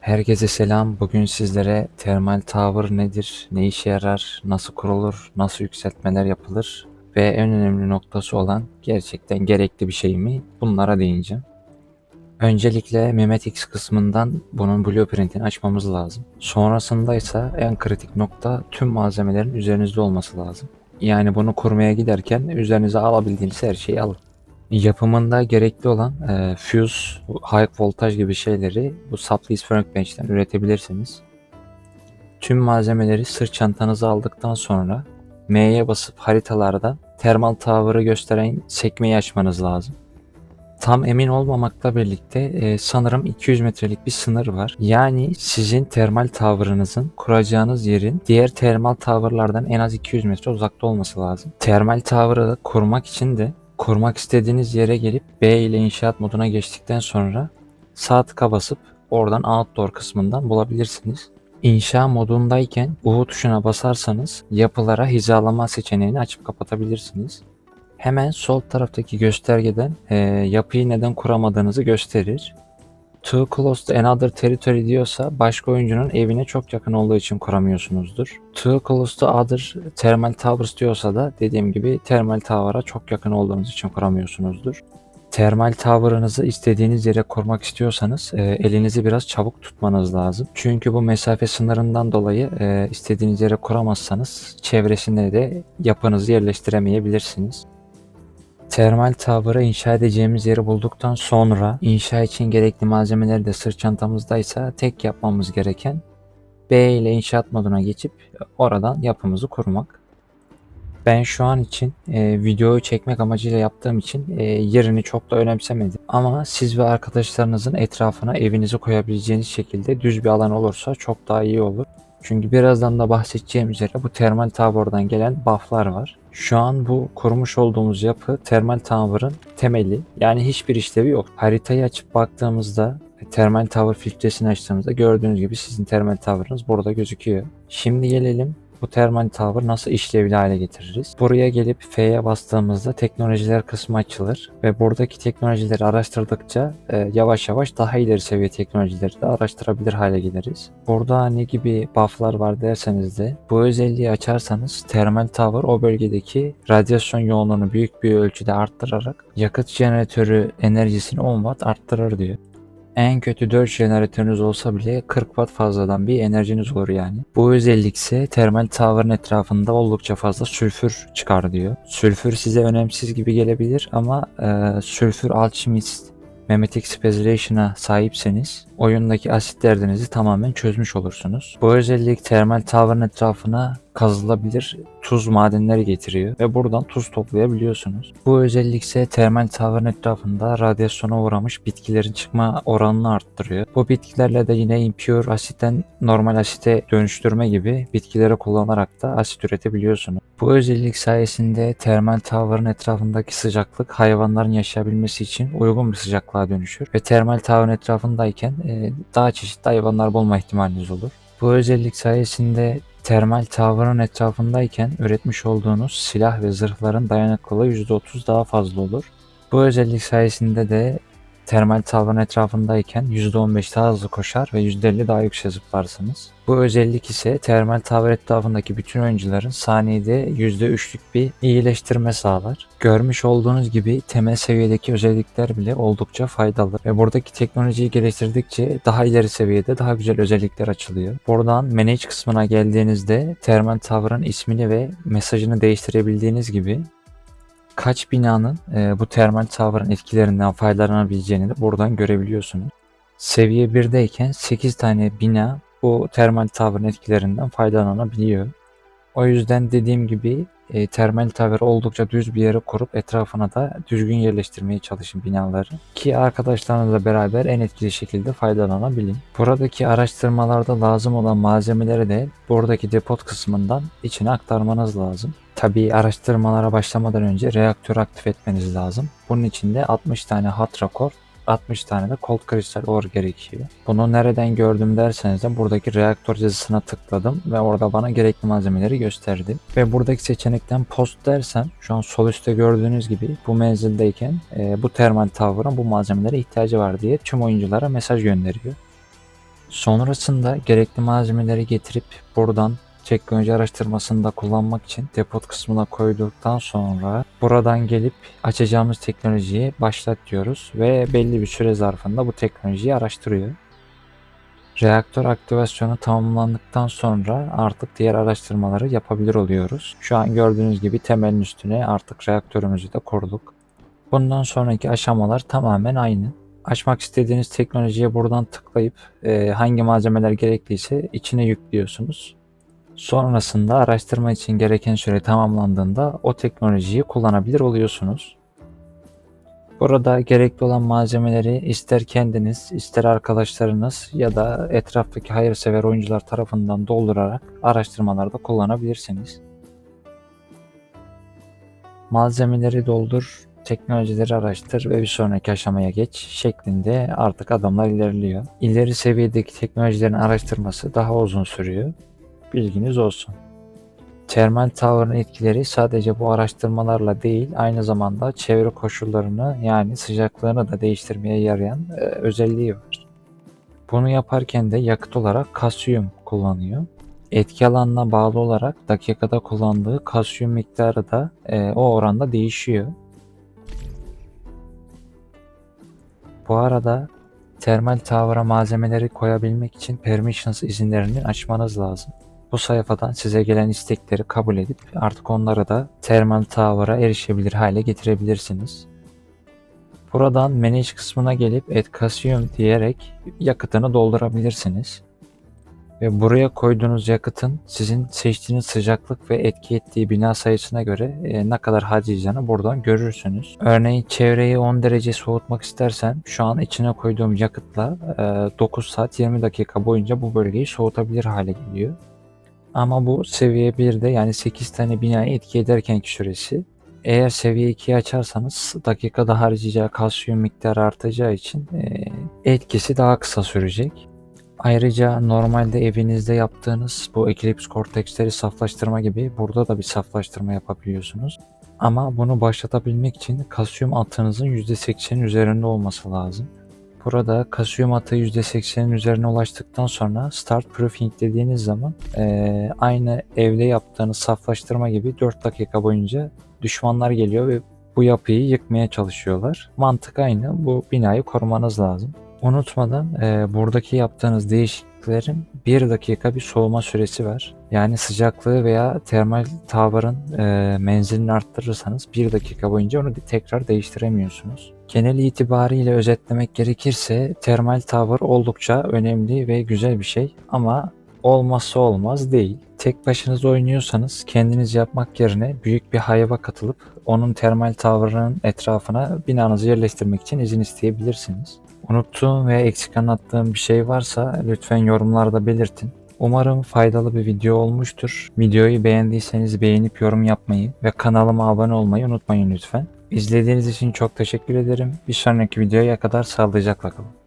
Herkese selam. Bugün sizlere termal tower nedir, ne işe yarar, nasıl kurulur, nasıl yükseltmeler yapılır ve en önemli noktası olan gerçekten gerekli bir şey mi bunlara değineceğim. Öncelikle Mehmet X kısmından bunun blueprintini açmamız lazım. Sonrasında ise en kritik nokta tüm malzemelerin üzerinizde olması lazım. Yani bunu kurmaya giderken üzerinize alabildiğiniz her şeyi alın. Yapımında gerekli olan e, fuse, high voltage gibi şeyleri bu Supplease Workbench'ten üretebilirsiniz. Tüm malzemeleri sırt çantanıza aldıktan sonra M'ye basıp haritalardan Thermal Tower'ı gösteren sekmeyi açmanız lazım. Tam emin olmamakla birlikte e, sanırım 200 metrelik bir sınır var. Yani sizin termal tower'ınızın kuracağınız yerin diğer termal tower'lardan en az 200 metre uzakta olması lazım. Termal tower'ı kurmak için de kurmak istediğiniz yere gelip B ile inşaat moduna geçtikten sonra sağ tıka basıp oradan outdoor kısmından bulabilirsiniz. İnşa modundayken U tuşuna basarsanız yapılara hizalama seçeneğini açıp kapatabilirsiniz. Hemen sol taraftaki göstergeden e, yapıyı neden kuramadığınızı gösterir. Too close to another territory diyorsa başka oyuncunun evine çok yakın olduğu için kuramıyorsunuzdur. Too close to other thermal towers diyorsa da dediğim gibi thermal tower'a çok yakın olduğunuz için kuramıyorsunuzdur. Termal tower'ınızı istediğiniz yere kurmak istiyorsanız e, elinizi biraz çabuk tutmanız lazım. Çünkü bu mesafe sınırından dolayı e, istediğiniz yere kuramazsanız çevresinde de yapınızı yerleştiremeyebilirsiniz. Termal tower'ı inşa edeceğimiz yeri bulduktan sonra inşa için gerekli malzemeleri de sırt çantamızdaysa tek yapmamız gereken B ile inşaat moduna geçip oradan yapımızı kurmak. Ben şu an için e, videoyu çekmek amacıyla yaptığım için e, yerini çok da önemsemedim. Ama siz ve arkadaşlarınızın etrafına evinizi koyabileceğiniz şekilde düz bir alan olursa çok daha iyi olur. Çünkü birazdan da bahsedeceğim üzere bu termal tower'dan gelen buff'lar var. Şu an bu kurmuş olduğumuz yapı termal tower'ın temeli. Yani hiçbir işlevi yok. Haritayı açıp baktığımızda termal tower filtresini açtığımızda gördüğünüz gibi sizin termal tower'ınız burada gözüküyor. Şimdi gelelim bu termal tower nasıl işlevli hale getiririz? Buraya gelip F'ye bastığımızda teknolojiler kısmı açılır ve buradaki teknolojileri araştırdıkça e, yavaş yavaş daha ileri seviye teknolojileri de araştırabilir hale geliriz. Burada ne gibi bufflar var derseniz de bu özelliği açarsanız termal tower o bölgedeki radyasyon yoğunluğunu büyük bir ölçüde arttırarak yakıt jeneratörü enerjisini 10 watt arttırır diyor. En kötü 4 jeneratörünüz olsa bile 40 watt fazladan bir enerjiniz olur yani. Bu özellik ise termal tower'ın etrafında oldukça fazla sülfür çıkar diyor. Sülfür size önemsiz gibi gelebilir ama e, sülfür alchemist Memetic Specialation'a sahipseniz oyundaki asit derdinizi tamamen çözmüş olursunuz. Bu özellik termal tower'ın etrafına kazılabilir tuz madenleri getiriyor ve buradan tuz toplayabiliyorsunuz. Bu özellik ise termal tower'ın etrafında radyasyona uğramış bitkilerin çıkma oranını arttırıyor. Bu bitkilerle de yine impure asitten normal asite dönüştürme gibi bitkileri kullanarak da asit üretebiliyorsunuz. Bu özellik sayesinde termal tower'ın etrafındaki sıcaklık hayvanların yaşayabilmesi için uygun bir sıcaklığa dönüşür ve termal tower'ın etrafındayken daha çeşitli hayvanlar bulma ihtimaliniz olur. Bu özellik sayesinde termal tower'ın etrafındayken üretmiş olduğunuz silah ve zırhların dayanıklılığı %30 daha fazla olur. Bu özellik sayesinde de termal tower'ın etrafındayken %15 daha hızlı koşar ve %50 daha yüksek zıplarsınız. Bu özellik ise termal tower etrafındaki bütün oyuncuların saniyede %3'lük bir iyileştirme sağlar. Görmüş olduğunuz gibi temel seviyedeki özellikler bile oldukça faydalı ve buradaki teknolojiyi geliştirdikçe daha ileri seviyede daha güzel özellikler açılıyor. Buradan manage kısmına geldiğinizde termal tower'ın ismini ve mesajını değiştirebildiğiniz gibi kaç binanın e, bu termal tower'ın etkilerinden faydalanabileceğini de buradan görebiliyorsunuz. Seviye 1'deyken 8 tane bina bu termal tower'ın etkilerinden faydalanabiliyor. O yüzden dediğim gibi e, termal tower oldukça düz bir yere kurup etrafına da düzgün yerleştirmeye çalışın binaları. Ki arkadaşlarınızla beraber en etkili şekilde faydalanabilin. Buradaki araştırmalarda lazım olan malzemeleri de buradaki depot kısmından içine aktarmanız lazım. Tabii araştırmalara başlamadan önce reaktörü aktif etmeniz lazım. Bunun için de 60 tane hot record 60 tane de cold kristal ore gerekiyor. Bunu nereden gördüm derseniz de buradaki reaktör yazısına tıkladım ve orada bana gerekli malzemeleri gösterdi. Ve buradaki seçenekten post dersem şu an sol üstte gördüğünüz gibi bu menzildeyken e, bu termal tower'ın bu malzemelere ihtiyacı var diye tüm oyunculara mesaj gönderiyor. Sonrasında gerekli malzemeleri getirip buradan teknoloji araştırmasında kullanmak için depot kısmına koyduktan sonra buradan gelip açacağımız teknolojiyi başlat diyoruz ve belli bir süre zarfında bu teknolojiyi araştırıyor. Reaktör aktivasyonu tamamlandıktan sonra artık diğer araştırmaları yapabilir oluyoruz. Şu an gördüğünüz gibi temelin üstüne artık reaktörümüzü de kurduk. Bundan sonraki aşamalar tamamen aynı. Açmak istediğiniz teknolojiye buradan tıklayıp e, hangi malzemeler gerekliyse içine yüklüyorsunuz. Sonrasında araştırma için gereken süre tamamlandığında o teknolojiyi kullanabilir oluyorsunuz. Burada gerekli olan malzemeleri ister kendiniz, ister arkadaşlarınız ya da etraftaki hayırsever oyuncular tarafından doldurarak araştırmalarda kullanabilirsiniz. Malzemeleri doldur, teknolojileri araştır ve bir sonraki aşamaya geç şeklinde artık adamlar ilerliyor. İleri seviyedeki teknolojilerin araştırması daha uzun sürüyor. Bilginiz olsun. Termal Tower'ın etkileri sadece bu araştırmalarla değil, aynı zamanda çevre koşullarını yani sıcaklığını da değiştirmeye yarayan e, özelliği var. Bunu yaparken de yakıt olarak kasyum kullanıyor. Etki alanına bağlı olarak dakikada kullandığı kasyum miktarı da e, o oranda değişiyor. Bu arada Termal Tower'a malzemeleri koyabilmek için Permissions izinlerini açmanız lazım. Bu sayfadan size gelen istekleri kabul edip artık onları da Thermal Tower'a erişebilir hale getirebilirsiniz. Buradan Manage kısmına gelip Add Cassium diyerek yakıtını doldurabilirsiniz. Ve buraya koyduğunuz yakıtın sizin seçtiğiniz sıcaklık ve etki ettiği bina sayısına göre e, ne kadar harcayacağını buradan görürsünüz. Örneğin çevreyi 10 derece soğutmak istersen şu an içine koyduğum yakıtla e, 9 saat 20 dakika boyunca bu bölgeyi soğutabilir hale geliyor. Ama bu seviye 1'de yani 8 tane binayı etki ederkenki süresi. Eğer seviye 2'yi açarsanız dakikada harcayacağı kalsiyum miktarı artacağı için etkisi daha kısa sürecek. Ayrıca normalde evinizde yaptığınız bu Eclipse Cortex'leri saflaştırma gibi burada da bir saflaştırma yapabiliyorsunuz. Ama bunu başlatabilmek için kalsiyum atığınızın %80'in üzerinde olması lazım. Burada kalsiyum atığı %80'in üzerine ulaştıktan sonra Start Proofing dediğiniz zaman eee, aynı evde yaptığınız saflaştırma gibi 4 dakika boyunca düşmanlar geliyor ve bu yapıyı yıkmaya çalışıyorlar. Mantık aynı. Bu binayı korumanız lazım. Unutmadan eee, buradaki yaptığınız değişikliklerin 1 dakika bir soğuma süresi var. Yani sıcaklığı veya termal tower'ın eee, menzilini arttırırsanız 1 dakika boyunca onu tekrar değiştiremiyorsunuz. Genel itibariyle özetlemek gerekirse termal tower oldukça önemli ve güzel bir şey ama olmazsa olmaz değil. Tek başınıza oynuyorsanız kendiniz yapmak yerine büyük bir hayva katılıp onun termal tower'ının etrafına binanızı yerleştirmek için izin isteyebilirsiniz. Unuttuğum veya eksik anlattığım bir şey varsa lütfen yorumlarda belirtin. Umarım faydalı bir video olmuştur. Videoyu beğendiyseniz beğenip yorum yapmayı ve kanalıma abone olmayı unutmayın lütfen. İzlediğiniz için çok teşekkür ederim. Bir sonraki videoya kadar sağlıcakla kalın.